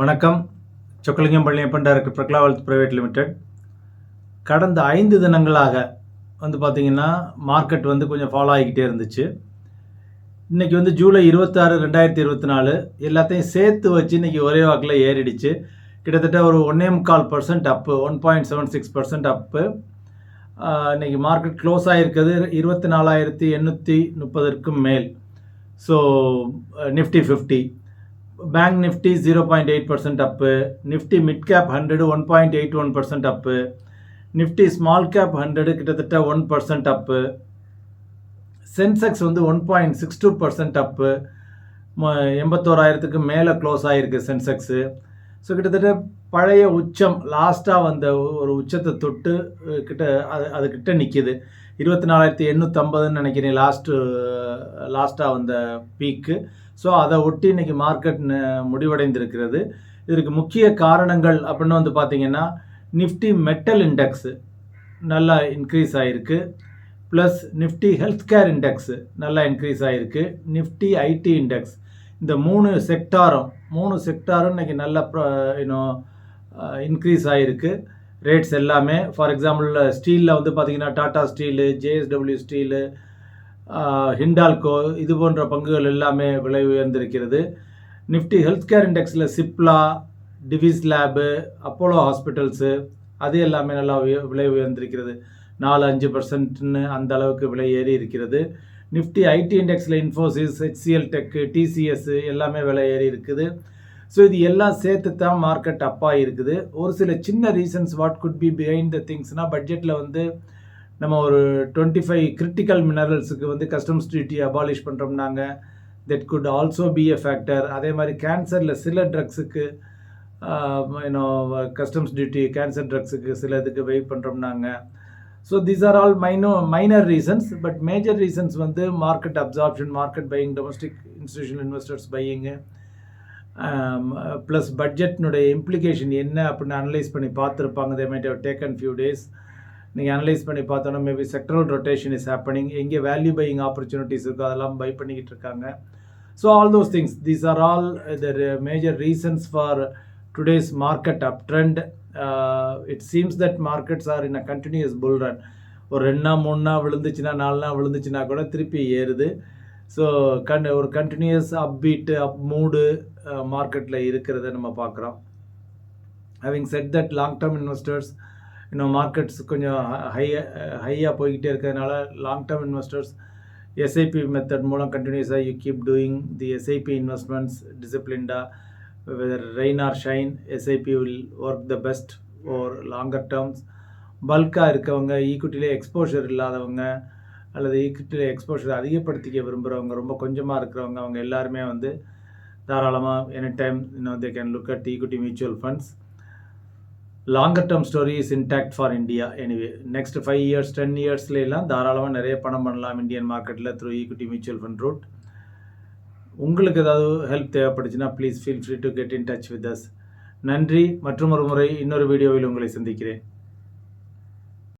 வணக்கம். Chockalingam Palaniappan director Prakala wealth private limited. கடந்த ஐந்து தினங்களாக வந்து பார்த்திங்கன்னா மார்க்கெட் வந்து கொஞ்சம் ஃபாலோ ஆகிக்கிட்டே இருந்துச்சு. இன்றைக்கி வந்து ஜூலை இருபத்தாறு ரெண்டாயிரத்தி இருபத்தி நாலு எல்லாத்தையும் சேர்த்து வச்சு இன்றைக்கி ஒரே வாக்கில் ஏறிடுச்சு. கிட்டத்தட்ட ஒரு ஒன்னே முக்கால் percent up one point seven six percent up இன்றைக்கி மார்க்கெட் க்ளோஸ் ஆகிருக்கிறது இருபத்தி நாலாயிரத்தி எண்ணூற்றி முப்பதற்கும் மேல். So Nifty fifty bank Nifty zero point eight percent up Nifty mid cap hundred one point eight one percent up Nifty small cap hundred கிட்டத்தட்ட one percent up Sensex வந்து one point six two percent up எண்பத்தோராயிரத்துக்கு மேலே close ஆகிருக்கு Sensex so கிட்டத்தட்ட பழைய உச்சம் லாஸ்ட்டாக வந்த ஒரு உச்சத்தை தொட்டு கிட்ட அது அதுக்கிட்ட நிற்கிது இருபத்தி நாலாயிரத்தி எண்ணூற்றம்பதுன்னு நினைக்கிறேன் லாஸ்ட்டு லாஸ்ட்டாக வந்த பீக்கு ஸோ அதை ஒட்டி இன்னைக்கு மார்க்கெட் முடிவடைந்திருக்கிறது. இதற்கு முக்கிய காரணங்கள் அப்படின்னு வந்து பார்த்தீங்கன்னா நிஃப்டி மெட்டல் இண்டெக்ஸு நல்லா இன்க்ரீஸ் ஆகிருக்கு plus Nifty health care index நல்லா இன்க்ரீஸ் ஆகிருக்கு நிஃப்டி ஐடி இண்டெக்ஸ் இந்த மூணு செக்டாரும் மூணு செக்டாரும் இன்னைக்கு நல்ல இன்னும் இன்க்ரீஸ் ஆகிருக்கு ரேட்ஸ் எல்லாமே ஃபார் எக்ஸாம்பிள் ஸ்டீலில் வந்து பார்த்திங்கன்னா Tata steel JSW steel Hindalco இது போன்ற பங்குகள் எல்லாமே விலை உயர்ந்திருக்கிறது. Nifty health care இண்டெக்ஸில் Cipla Divi's lab Apollo hospitals அது எல்லாமே நல்லா உய- விலை உயர்ந்திருக்கிறது. நாலு அஞ்சு பர்சன்ட்னு அந்த அளவுக்கு விலை ஏறி இருக்கிறது. நிஃப்டி ஐடி இண்டெக்ஸில் இன்ஃபோசிஸ் ஹெச்சிஎல் டெக்கு டிசிஎஸ் எல்லாமே விலை ஏறி இருக்குது. ஸோ இது எல்லாம் சேர்த்து தான் மார்க்கெட் அப்பாக இருக்குது. ஒரு சில சின்ன reasons what could be behind the திங்ஸ்னால் பட்ஜெட்டில் வந்து நம்ம ஒரு டுவெண்ட்டி ஃபைவ் கிரிட்டிக்கல் மினரல்ஸுக்கு வந்து customs duty abolish பண்ணுறோம்னாங்க that could also be a factor அதே மாதிரி கேன்சரில் சில ட்ரக்ஸுக்கு you know customs duty cancer ட்ரக்ஸுக்கு சில இதுக்கு wait பண்ணுறோம்னாங்க so these are all minor minor reasons but major reasons வந்து market absorption market buying domestic institutional investors buying plus பட்ஜெட்னுடைய implication என்ன அப்படின்னு analyse பண்ணி பார்த்துருப்பாங்க. They might have taken few days நீங்கள் analyse பண்ணி பார்த்தோன்னா maybe sectoral rotation is happening எங்கே value buying opportunities இருக்கோ அதெல்லாம் பை பண்ணிக்கிட்டு இருக்காங்க. So all those things these are all the major reasons for today's market up trend it seems that markets are in a continuous bull run ஒரு ரெண்டு நாள் மூணு நாள் விழுந்துச்சுன்னா நாலு நாள் விழுந்துச்சுன்னா கூட திருப்பி ஏறுது. ஸோ கன் ஒரு கண்டினியூஸ் அப்பீட்டு அப் மூடு மார்க்கெட்டில் இருக்கிறத நம்ம பார்க்குறோம். Having said that long term investors இன்னும் மார்க்கெட்ஸ் கொஞ்சம் ஹையாக ஹையாக போய்கிட்டே இருக்கிறதுனால long term investors SIP method மூலம் கண்டினியூஸாக you keep doing the SIP investments டிசிப்ளின்டாக whether rain or shine SIP will work the best or longer terms பல்காக இருக்கவங்க ஈக்குட்டிலே எக்ஸ்போஷர் இல்லாதவங்க அல்லது ஈக்குட்டியில் எக்ஸ்போஷர் அதிகப்படுத்திக்க விரும்புகிறவங்க ரொம்ப கொஞ்சமாக இருக்கிறவங்க அவங்க எல்லாருமே வந்து தாராளமாக எனி டைம் இன்னும் they can look at equity mutual funds longer term story is intact for India anyway next five years ten இயர்ஸ்ல எல்லாம் தாராளமாக நிறைய பணம் பண்ணலாம் இந்தியன் மார்க்கெட்டில் through equity mutual fund route உங்களுக்கு ஏதாவது ஹெல்ப் தேவைப்பட்டுச்சுன்னா please feel free to get in touch with us நன்றி மற்றும் ஒரு முறை இன்னொரு வீடியோவில் உங்களை சந்திக்கிறேன்.